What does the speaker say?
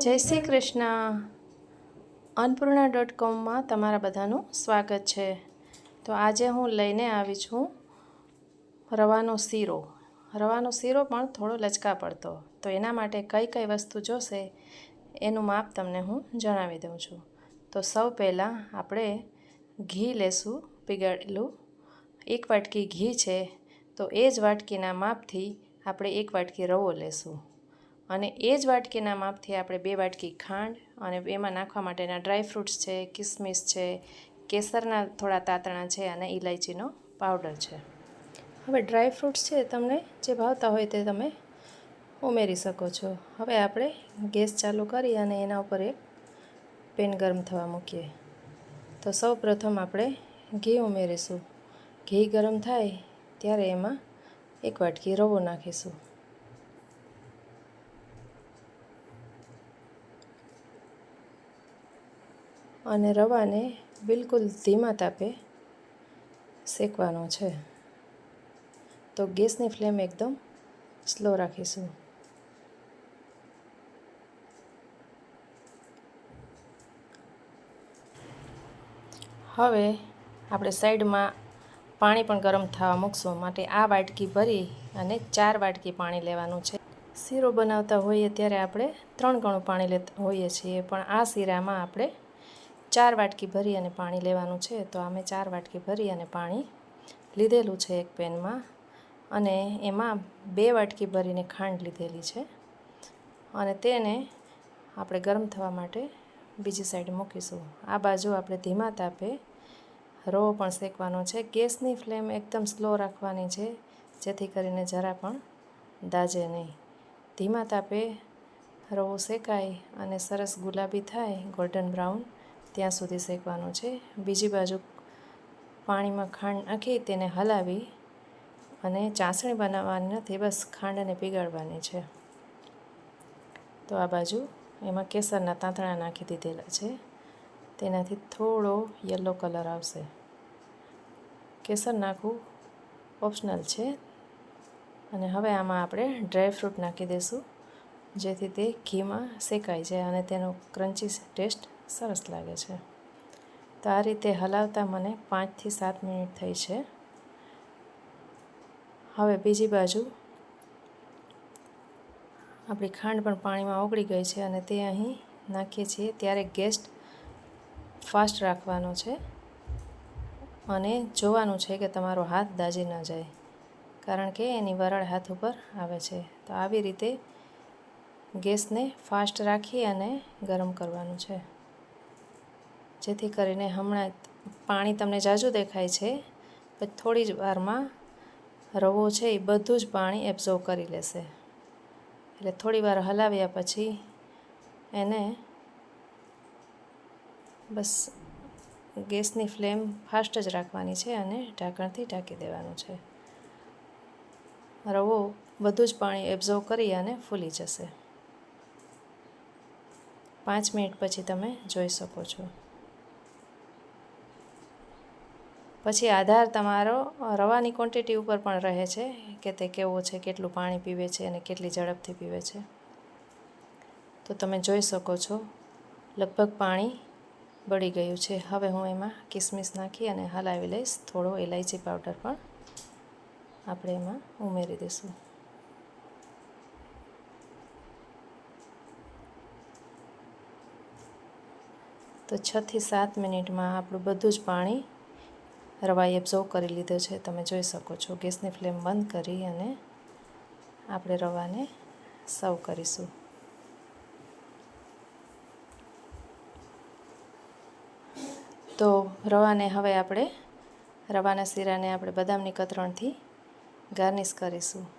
જય શ્રી કૃષ્ણ. અન્નપૂર્ણા ડોટ કોમમાં તમારા બધાનું સ્વાગત છે. તો આજે હું લઈને આવી છું રવાનો શીરો. રવાનો શીરો પણ થોડો લચકા પડતો. તો એના માટે કઈ કઈ વસ્તુ જોશે એનું માપ તમને હું જણાવી દઉં છું. તો સૌ પહેલાં આપણે ઘી લેશું પીગળેલું. એક વાટકી ઘી છે. તો એ જ વાટકીના માપથી આપણે એક વાટકી રવો લેશું. અને એ જ વાટકીના માપથી આપણે બે વાટકી ખાંડ અને એમાં નાખવા માટેના ડ્રાય ફ્રૂટ્સ છે, કિસમિસ છે, કેસરના થોડા તાતણા છે અને ઇલાયચીનો પાવડર છે. હવે ડ્રાય ફ્રૂટ્સ છે તમને જે ભાવતા હોય તે તમે ઉમેરી શકો છો. હવે આપણે ગેસ ચાલુ કરી અને એના ઉપર એક પેન ગરમ થવા મૂકીએ. તો સૌ પ્રથમ આપણે ઘી ઉમેરીશું. ઘી ગરમ થાય ત્યારે એમાં એક વાટકી રવો નાખીશું. અને રવાને બિલકુલ ધીમા તાપે શેકવાનો છે. તો ગેસની ફ્લેમ એકદમ સ્લો રાખીશું. હવે આપણે સાઈડમાં પાણી પણ ગરમ થવા મૂકશું. માટે આ વાટકી ભરી અને ચાર વાટકી પાણી લેવાનું છે. શીરો બનાવતા હોઈએ ત્યારે આપણે ત્રણ ગણું પાણી લેતા હોઈએ છીએ. પણ આ શીરામાં આપણે ચાર વાટકી ભરી અને પાણી લેવાનું છે, તો અમે ચાર વાટકી ભરી અને પાણી લીધેલું છે એક પેનમાં. અને એમાં બે વાટકી ભરીને ખાંડ લીધેલી છે. અને તેને આપણે ગરમ થવા માટે બીજી સાઈડ મૂકીશું. આ બાજુ આપણે ધીમા તાપે રવો પણ શેકવાનો છે. ગેસની ફ્લેમ એકદમ સ્લો રાખવાની છે, જેથી કરીને જરા પણ દાજે નહીં. ધીમા તાપે રવો શેકાય અને સરસ ગુલાબી થાય, ગોલ્ડન બ્રાઉન ત્યાં સુધી શેકવાનું છે. બીજી બાજુ પાણીમાં ખાંડ નાખી તેને હલાવી અને ચાસણી બનાવવાની નથી બસ ખાંડને પીગાળવાની છે. તો આ બાજુ એમાં કેસરના તાંતણા નાખી દીધેલા છે. તેનાથી થોડો યલો કલર આવશે. કેસર નાખવું ઓપ્શનલ છે. અને હવે આમાં આપણે ડ્રાય ફ્રૂટ નાખી દઈશું જેથી તે ઘીમાં શેકાઈ જાય અને તેનો ક્રન્ચી ટેસ્ટ સરસ લાગે છે. તો આ રીતે હલાવતા મને પાંચથી સાત મિનિટ થઈ છે. હવે બીજી બાજુ આપણી ખાંડ પણ પાણીમાં ઓગળી ગઈ છે અને તે અહીં નાખીએ છીએ. ત્યારે ગેસ ફાસ્ટ રાખવાનો છે અને જોવાનું છે કે તમારો હાથ દાજી ન જાય, કારણ કે એની વરાળ હાથ ઉપર આવે છે. તો આવી રીતે ગેસને ફાસ્ટ રાખી અને ગરમ કરવાનું છે. જેથી કરીને હમણાં પાણી તમને જાજુ દેખાય છે પછી થોડી જ વારમાં રવો છે એ બધું જ પાણી એબ્ઝોર્વ કરી લેશે. એટલે થોડી વાર હલાવ્યા પછી એને બસ ગેસની ફ્લેમ ફાસ્ટ જ રાખવાની છે અને ઢાંકણથી ઢાંકી દેવાનું છે. રવો બધું જ પાણી એબ્ઝોર્વ કરી અને ફૂલી જશે. પાંચ મિનિટ પછી તમે જોઈ શકો છો. પછી આધાર તમારો રવાની ક્વોન્ટિટી ઉપર પણ રહે છે કે તે કેવો છે, કેટલું પાણી પીવે છે અને કેટલી ઝડપથી પીવે છે? તો તમે જોઈ શકો છો, લગભગ પાણી બળી ગયું છે. હવે હું એમાં કિસમિસ નાખી અને હલાવી લઈશ. થોડો ઇલાયચી પાવડર પણ આપણે એમાં ઉમેરી દઈશું. તો છથી સાત મિનિટમાં આપણું બધું જ પાણી રવાએ એબ્ઝોર્વ કરી લીધો છે. તમે જોઈ શકો છો. ગેસની ફ્લેમ બંધ કરી અને આપણે રવાને સર્વ કરીશું. તો રવાને હવે આપણે, રવાના શીરાને આપણે બદામની કતરણથી ગાર્નિશ કરીશું.